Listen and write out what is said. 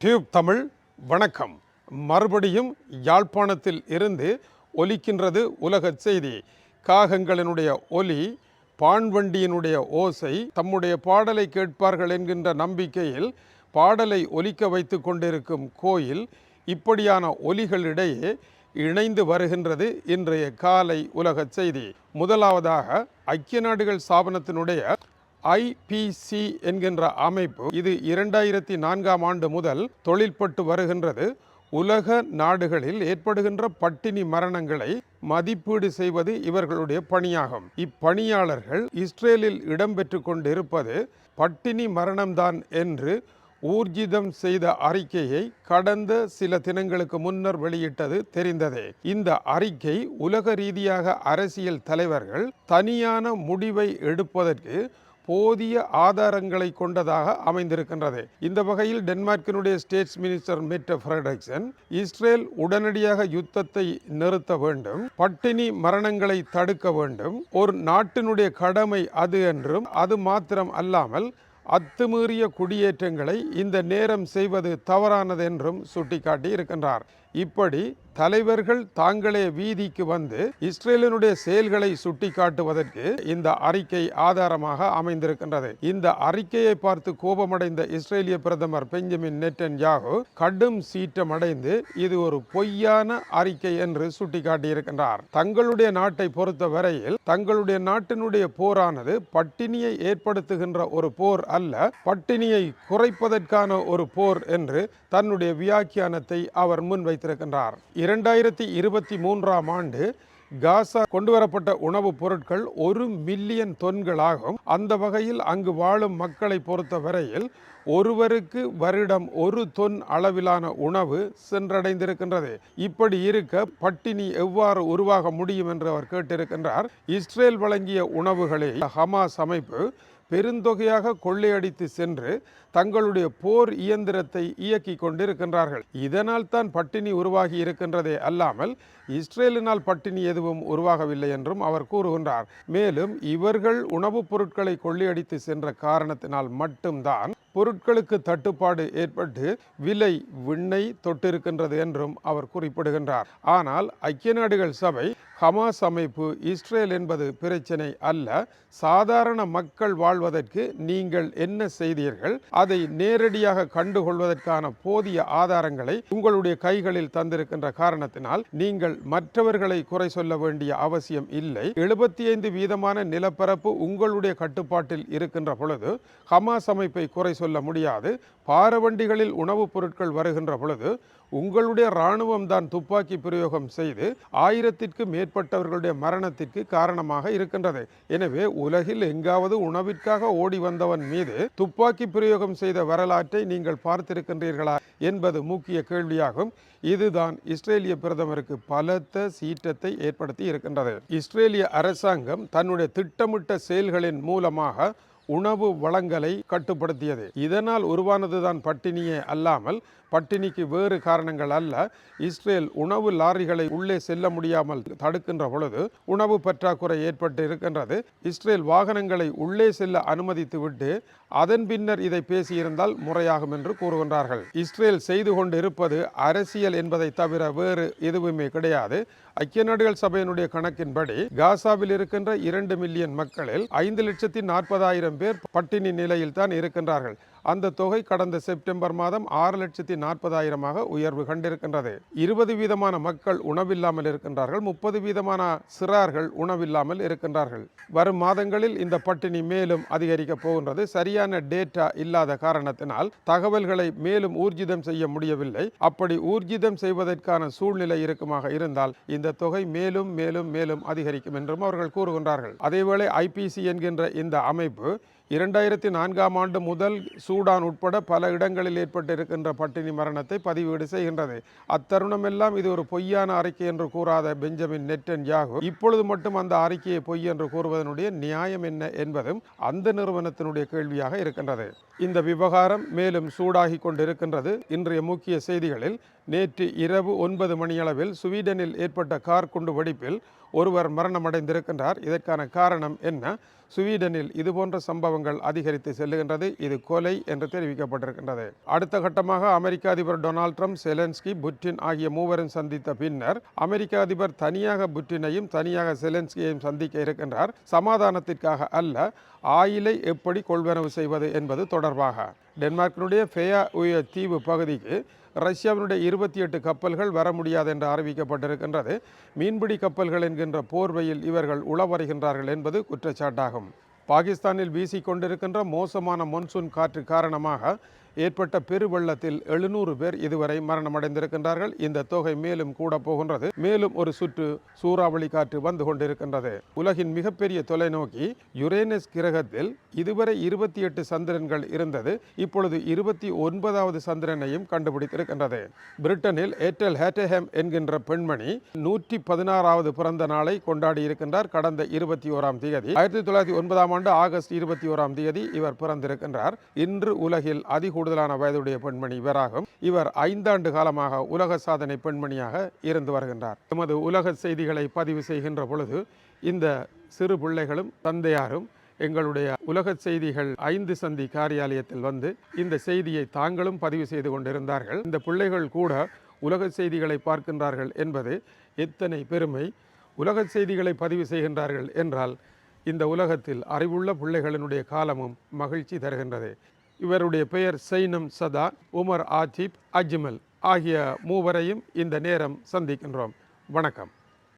Tube Tamil வணக்கம். மறுபடியும் யாழ்ப்பாணத்தில் இருந்து ஒலிக்கின்றது உலகச் செய்தி. காகங்களினுடைய ஒலி பான்வண்டியினுடைய ஓசை தம்முடைய பாடலை கேட்பார்கள் என்கின்ற நம்பிக்கையில் பாடலை ஒலிக்க வைத்து கொண்டிருக்கும் கோயில் இப்படியான ஒலிகளிடையே இணைந்து வருகின்றது இன்றைய காலை உலகச் செய்தி. முதலாவதாக ஐக்கிய நாடுகள் ஸ்தாபனத்தினுடைய ஐபிசி என்கின்ற அமைப்பு இது இரண்டாயிரத்தி நான்காம் ஆண்டு முதல் தொழில்பட்டு வருகின்றது. உலக நாடுகளில் ஏற்படுகின்ற பட்டினி மரணங்களை மதிப்பீடு செய்வது இவர்களுடைய பணியாகும். இப்பணியாளர்கள் இஸ்ரேலில் இடம்பெற்று கொண்டிருப்பது பட்டினி மரணம்தான் என்று ஊர்ஜிதம் செய்த அறிக்கையை கடந்த சில தினங்களுக்கு முன்னர் வெளியிட்டது தெரிந்ததே. இந்த அறிக்கை உலக ரீதியாக அரசியல் தலைவர்கள் தனியான முடிவை எடுப்பதற்கு போதிய ஆதாரங்களை கொண்டதாக அமைந்திருக்கின்றது. இந்த வகையில் டென்மார்க்கினுடைய states minister Mette Frederiksen Israel உடனடியாக யுத்தத்தை நிறுத்த வேண்டும் பட்டினி மரணங்களை தடுக்க வேண்டும் ஒரு நாட்டினுடைய கடமை அது என்றும் அது மாத்திரம் அல்லாமல் அத்துமீறிய குடியேற்றங்களை இந்த நேரம் செய்வது தவறானது என்றும் சுட்டிக்காட்டி இருக்கின்றார் இப்படி தலைவர்கள் தாங்களே வீதிக்கு வந்து இஸ்ரேலினுடைய செயல்களை சுட்டிக்காட்டுவதற்கு இந்த அறிக்கை ஆதாரமாக அமைந்திருக்கின்றது. இந்த அறிக்கையை பார்த்து கோபமடைந்த இஸ்ரேலிய பிரதமர் பெஞ்சமின் நெட்டன் யாகு கடும் சீற்றம் அடைந்து இது ஒரு பொய்யான அறிக்கை என்று சுட்டிக்காட்டியிருக்கின்றார். தங்களுடைய நாட்டை பொறுத்த வரையில் தங்களுடைய நாட்டினுடைய போரானது பட்டினியை ஏற்படுத்துகின்ற ஒரு போர் அல்ல பட்டினியை குறைப்பதற்கான ஒரு போர் என்று தன்னுடைய வியாக்கியானத்தை அவர் முன்வைத்திருக்கின்றார் இரண்டாயிரத்தி இருபத்தி மூன்றாம் ஆண்டு காசா கொண்டு வரப்பட்ட உணவுப் பொருட்கள் ஒரு மில்லியன் தொன்களாகும். அந்த வகையில் அங்கு வாழும் மக்களை பொறுத்த வரையில் ஒருவருக்கு வருடம் ஒரு தொன் அளவிலான உணவு சென்றடைந்திருக்கின்றது. இப்படி இருக்க பட்டினி எவ்வாறு உருவாக முடியும் என்று அவர் கேட்டிருக்கின்றார். இஸ்ரேல் வழங்கிய உணவுகளை ஹமாஸ் அமைப்பு பெருந்தொகையாக கொள்ளையடித்து சென்று தங்களுடைய போர் இயந்திரத்தை இயக்கி கொண்டிருக்கின்றார்கள். இதனால் தான் பட்டினி உருவாகி இருக்கின்றதே அல்லாமல் இஸ்ரேலினால் பட்டினி எதுவும் உருவாகவில்லை என்றும் அவர் கூறுகின்றார். மேலும் இவர்கள் உணவுப் பொருட்களை கொள்ளையடித்து சென்ற காரணத்தினால் மட்டும்தான் பொருட்களுக்கு தட்டுப்பாடு ஏற்பட்டு விலை விண்ணை தொட்டிருக்கின்றது என்றும் அவர் குறிப்பிடுகின்றார். ஆனால் ஐக்கிய நாடுகள் சபை ஹமாஸ் அமைப்பு இஸ்ரேல் என்பது பிரச்சனை அல்ல. சாதாரண மக்கள் வாழ்வதற்கு நீங்கள் என்ன செய்தீர்கள்? அதை நேரடியாக கண்டுகொள்வதற்கான போதிய ஆதாரங்களை உங்களுடைய கைகளில் தந்திருக்கின்ற காரணத்தினால் நீங்கள் மற்றவர்களை குறை சொல்ல வேண்டிய அவசியம் இல்லை. எழுபத்தி ஐந்து வீதமான நிலப்பரப்பு உங்களுடைய கட்டுப்பாட்டில் இருக்கின்ற பொழுது ஹமாஸ் அமைப்பை குறை சொல்ல முடியாது. பாரவண்டிகளில் உணவுப் பொருட்கள் வருகின்ற பொழுது உங்களுடைய இராணுவம் தான் துப்பாக்கி பிரயோகம் செய்து ஆயிரத்திற்கு மேற்பட்டவர்களுடைய மரணத்திற்கு காரணமாக இருக்கின்றது. எனவே உலகில் எங்காவது உணவிற்காக ஓடி வந்தவன் மீது துப்பாக்கி பிரயோகம் செய்த வரலாற்றை நீங்கள் பார்த்திருக்கின்றீர்களா என்பது முக்கிய கேள்வியாகும். இதுதான் இஸ்ரேலிய பிரதமருக்கு பலத்த சீற்றத்தை ஏற்படுத்தி இருக்கின்றது. இஸ்ரேலிய அரசாங்கம் தன்னுடைய திட்டமிட்ட செயல்களின் மூலமாக உணவு வளங்களை கட்டுப்படுத்தியது. இதனால் உருவானதுதான் பட்டினியே அல்லாமல் பட்டினிக்கு வேறு காரணங்கள் அல்ல. இஸ்ரேல் உணவு லாரிகளை உள்ளே செல்ல முடியாமல் தடுக்கின்ற பொழுது உணவு பற்றாக்குறை ஏற்பட்டு இருக்கின்றது. இஸ்ரேல் வாகனங்களை உள்ளே செல்ல அனுமதித்து விட்டு அதன் பின்னர் இதை பேசியிருந்தால் முறையாகும் என்று கூறுகின்றார்கள். இஸ்ரேல் செய்து கொண்டு இருப்பது அரசியல் என்பதை தவிர வேறு எதுவுமே கிடையாது. ஐக்கிய நாடுகள் சபையினுடைய கணக்கின்படி காசாவில் இருக்கின்ற இரண்டு மில்லியன் மக்களில் ஐந்து லட்சத்தி நாற்பதாயிரம் பேர் பட்டினி நிலையில் தான் இருக்கின்றார்கள். அந்த தொகை கடந்த செப்டம்பர் மாதம் ஆறு லட்சத்தி நாற்பதாயிரமாக உயர்வு கண்டிருக்கின்றது. இருபது வீதமான மக்கள் உணவில்லாமல் இருக்கின்றார்கள். முப்பது வீதமான சிறார்கள் உணவில்லாமல் இருக்கின்றார்கள். வரும் மாதங்களில் இந்த பட்டினி மேலும் அதிகரிக்கப் போகின்றது. சரியான டேட்டா இல்லாத காரணத்தினால் தகவல்களை மேலும் ஊர்ஜிதம் செய்ய முடியவில்லை. அப்படி ஊர்ஜிதம் செய்வதற்கான சூழ்நிலை இருக்குமாக இருந்தால் இந்த தொகை மேலும் மேலும் மேலும் அதிகரிக்கும் என்றும் அவர்கள் கூறுகின்றார்கள். அதேவேளை ஐபிசி என்கின்ற இந்த அமைப்பு இரண்டாயிரத்தி நான்காம் ஆண்டு முதல் சூடான் உட்பட பல இடங்களில் ஏற்பட்டிருக்கின்ற பட்டினி மரணத்தை பதிவீடு செய்கின்றது. அத்தருணமெல்லாம் இது ஒரு பொய்யான அறிக்கை என்று கூறாத பெஞ்சமின் நெட்டன் யாகு இப்பொழுது மட்டும் அந்த அறிக்கையை பொய் என்று கூறுவதனுடைய நியாயம் என்ன என்பதும் அந்த நிறுவனத்தினுடைய கேள்வியாக இருக்கின்றது. இந்த விவகாரம் மேலும் சூடாகி கொண்டிருக்கின்றது. இன்றைய முக்கிய செய்திகளில் நேற்று இரவு ஒன்பது மணியளவில் சுவீடனில் ஏற்பட்ட கார் குண்டு வெடிப்பில் ஒருவர் மரணமடைந்திருக்கின்றார். இதற்கான காரணம் என்ன? ஸ்வீடனில் இதுபோன்ற சம்பவங்கள் அதிகரித்து செல்லுகின்றது. இது கொலை என்று தெரிவிக்கப்பட்டிருக்கின்றது. அடுத்த கட்டமாக அமெரிக்க அதிபர் டொனால்ட் ட்ரம்ப் செலன்ஸ்கி புட்டின் ஆகிய மூவரும் சந்தித்த பின்னர் அமெரிக்க அதிபர் தனியாக புட்டினையும் தனியாக செலன்ஸ்கியையும் சந்திக்க இருக்கின்றார். சமாதானத்திற்காக அல்ல ஆயிலை எப்படி கொள்வனவு செய்வது என்பது தொடர்பாக. டென்மார்க்கினுடைய ஃபேயா உய தீவு பகுதிக்கு ரஷ்யாவினுடைய இருபத்தி எட்டு கப்பல்கள் வர முடியாது என்று அறிவிக்கப்பட்டிருக்கின்றது. மீன்பிடி கப்பல்கள் என்கின்ற போர்வையில் இவர்கள் உளவருகின்றார்கள் என்பது குற்றச்சாட்டாகும். பாகிஸ்தானில் வீசிக்கொண்டிருக்கின்ற மோசமான மொன்சூன் காற்று காரணமாக ஏற்பட்ட பெருவெள்ளத்தில் எழுநூறு பேர் இதுவரை மரணமடைந்திருக்கின்றார்கள். இந்த தொகை மேலும் கூட போகின்றது. மேலும் ஒரு சுற்று சூறாவளி காற்று வந்து கொண்டிருக்கின்றது. உலகின் மிகப்பெரிய தொலைநோக்கி யுரேனஸ் கிரகத்தில் இதுவரை இருபத்தி எட்டு சந்திரன்கள் இருந்தது. இப்பொழுது இருபத்தி ஒன்பதாவது சந்திரனையும் கண்டுபிடித்திருக்கின்றது. பிரிட்டனில் ஏட்டல் ஹேட்டஹேம் என்கின்ற பெண்மணி நூற்றி பதினாறாவது பிறந்த நாளை கொண்டாடி இருக்கின்றார் கடந்த இருபத்தி ஓராம் தேதி ஆயிரத்தி தொள்ளாயிரத்தி ஒன்பதாம் ஆண்டு ஆகஸ்ட் இருபத்தி ஓராம் தேதி இவர் பிறந்திருக்கின்றார். இன்று உலகில் அதிகூட கூடுதலான வயதுடைய பெண்மணி இவராகும் இவர் ஐந்தாண்டு காலமாக உலக சாதனை பெண்மணியாக இருந்து வருகின்றார். எமது உலக செய்திகளை பதிவு செய்கின்ற பொழுது இந்த சிறு பிள்ளைகளும் தந்தையாரும் எங்களுடைய உலக செய்திகள் ஐந்து சந்தி காரியாலயத்தில் வந்து இந்த செய்தியை தாங்களும் பதிவு செய்து கொண்டிருந்தார்கள். இந்த பிள்ளைகள் கூட உலக செய்திகளை பார்க்கின்றார்கள் என்பது எத்தனை பெருமை. உலக செய்திகளை பதிவு செய்கின்றார்கள் என்றால் இந்த உலகத்தில் அறிவுள்ள பிள்ளைகளினுடைய காலமும் மகிழ்ச்சி தருகின்றது. இவருடைய பெயர் சைனம் சதா உமர் ஆத்திப் அஜ்மல் ஆகிய மூவரையும் இந்த நேரம் சந்திக்கின்றோம். வணக்கம்.